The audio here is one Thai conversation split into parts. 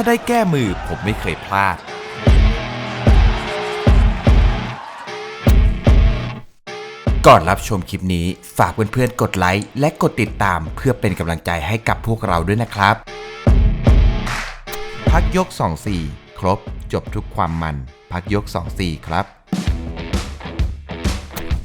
ถ้าได้แก้มือผมไม่เคยพลาด ก่อนรับชมคลิปนี้ฝากเพื่อนๆกดไลค์และกดติดตามเพื่อเป็นกำลังใจให้กับพวกเราด้วยนะครับ พักยก 24 ครบจบทุกความมัน พักยก 24 ครับ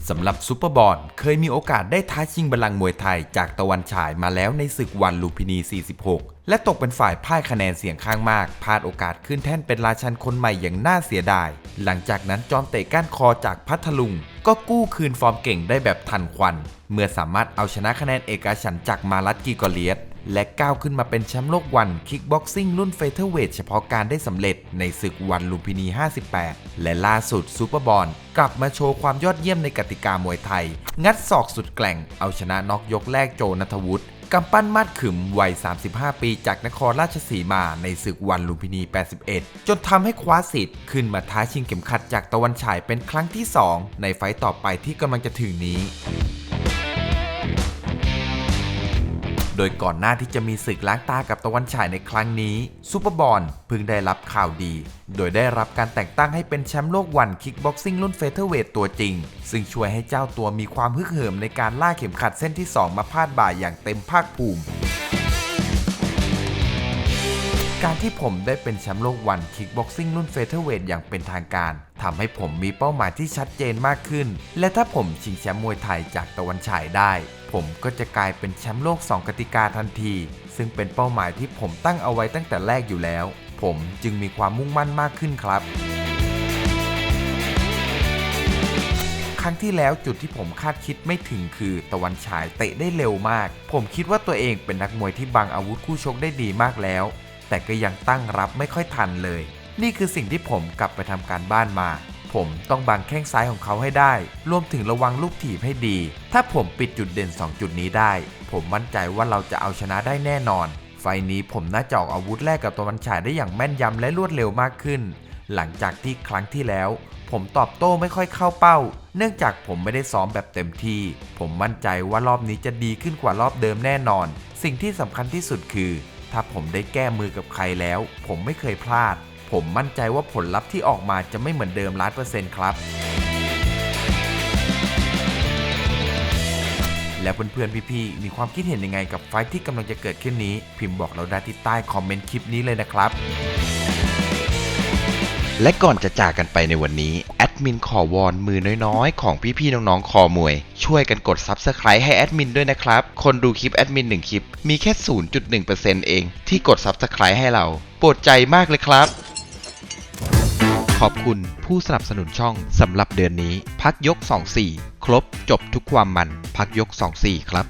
สำหรับซูเปอร์บอลเคยมีโอกาสได้ท้าชิงบัลลังก์มวยไทยจากตะวันฉายมาแล้วในศึกวันลูพินี 46 และตกเป็นฝ่ายพ่ายคะแนนเสียงข้างมากพลาดโอกาสขึ้นแท่นเป็นราชันคนใหม่อย่างน่าเสียดาย หลังจากนั้นจอมเตะก้านคอจากพัทลุง ก็กู้คืนฟอร์มเก่งได้แบบทันควัน เมื่อสามารถเอาชนะคะแนนเอกฉันจากมาลัดกีกอเลียส และก้าวขึ้นมาเป็นแชมป์โลกวันคิกบ็อกซิ่งรุ่นเฟเธอร์เวทเฉพาะการได้สำเร็จในศึกวันลุมพินี 58 และล่าสุดซูเปอร์บอลกลับมาโชว์ความยอดเยี่ยมในกติกามวยไทย งัดศอกสุดแกล่งเอาชนะน็อกยกแรกโจนัทวุฒิกำปั้นมาดขึมวัย 35 ปีจากนครราชสีมาในศึกวันลุมพินี 81 จนทำให้คว้าสิทธิ์ขึ้นมาท้าชิงเข็มขัดจากตะวันฉายเป็นครั้งที่ 2 ในไฟต์ต่อไปที่กำลังจะถึงนี้ โดยก่อนหน้าที่จะมีศึกล้างตากับตะวันฉายในครั้งนี้ซูเปอร์บอลเพิ่งได้รับข่าวดี โดยได้รับการแต่งตั้งให้เป็นแชมป์โลกวันคิกบ็อกซิ่งรุ่นเฟเธอร์เวทตัวจริง ซึ่งช่วยให้เจ้าตัวมีความฮึกเหิมในการล่าเข็มขัดเส้นที่ 2 มาพาดบ่ายอย่างเต็มภาคภูมิการที่ผมได้เป็นแชมป์โลกวันคิกบ็อกซิ่งรุ่นเฟเธอร์เวทอย่างเป็นทางการทำให้ผมมีเป้าหมายที่ชัดเจนมากขึ้น และถ้าผมชิงแชมป์มวยไทยจากตะวันฉายได้ ผมก็จะกลายเป็นแชมป์โลก 2 กติกาทันที ซึ่งเป็นเป้าหมายที่ผมตั้งเอาไว้ตั้งแต่แรกอยู่แล้ว ผมจึงมีความมุ่งมั่นมากขึ้นครับ ครั้งที่แล้วจุดที่ผมคาดคิดไม่ถึงคือตะวันฉายเตะได้เร็วมาก ผมคิดว่าตัวเองเป็นนักมวยที่บังอาวุธคู่ชกได้ดีมากแล้ว แต่ก็ยังตั้งรับไม่ค่อยทันเลย นี่คือสิ่งที่ผมกลับไปทำการบ้านมา ผมต้องบังแข้งซ้ายของเขาให้ได้ รวมถึงระวังลูกถีบให้ดี ถ้าผมปิดจุดเด่น 2 จุดนี้ได้ ผมมั่นใจว่าเราจะเอาชนะได้แน่นอน ไฟล์นี้ผมน่าจะออกอาวุธแรกกับตะวันฉายได้อย่างแม่นยำและรวดเร็วมากขึ้น หลังจากที่ครั้งที่แล้ว ผมตอบโต้ไม่ค่อยเข้าเป้า เนื่องจากผมไม่ได้ซ้อมแบบเต็มที่ ผมมั่นใจว่ารอบนี้จะดีขึ้นกว่ารอบเดิมแน่นอน สิ่งที่สำคัญที่สุดคือ ถ้าผมได้แก้มือกับใครแล้ว ผมไม่เคยพลาด ผมมั่นใจว่าผลลัพธ์ที่ออกมาจะไม่เหมือนเดิมล้านเปอร์เซ็นต์ครับแล้วเพื่อนๆพี่ๆมีความคิดเห็นยังไงกับไฟท์ที่กำลังจะเกิดขึ้นนี้ พิมพ์บอกเราได้ที่ใต้คอมเมนต์คลิปนี้เลยนะครับ และก่อนจะจากกันไปในวันนี้ แอดมินขอวอนมือน้อยๆ ของพี่ๆน้องๆ คอมวย ช่วยกันกด Subscribe ให้แอดมินด้วยนะครับ คนดูคลิปแอดมิน1คลิป มีแค่ 0.1%เอง ที่กด Subscribe ให้เรา โปรดใจมากเลยครับ ขอบคุณผู้สนับสนุนช่องสำหรับเดือนนี้ พักยก 24 ครบจบทุกความมัน พักยก 24 ครับ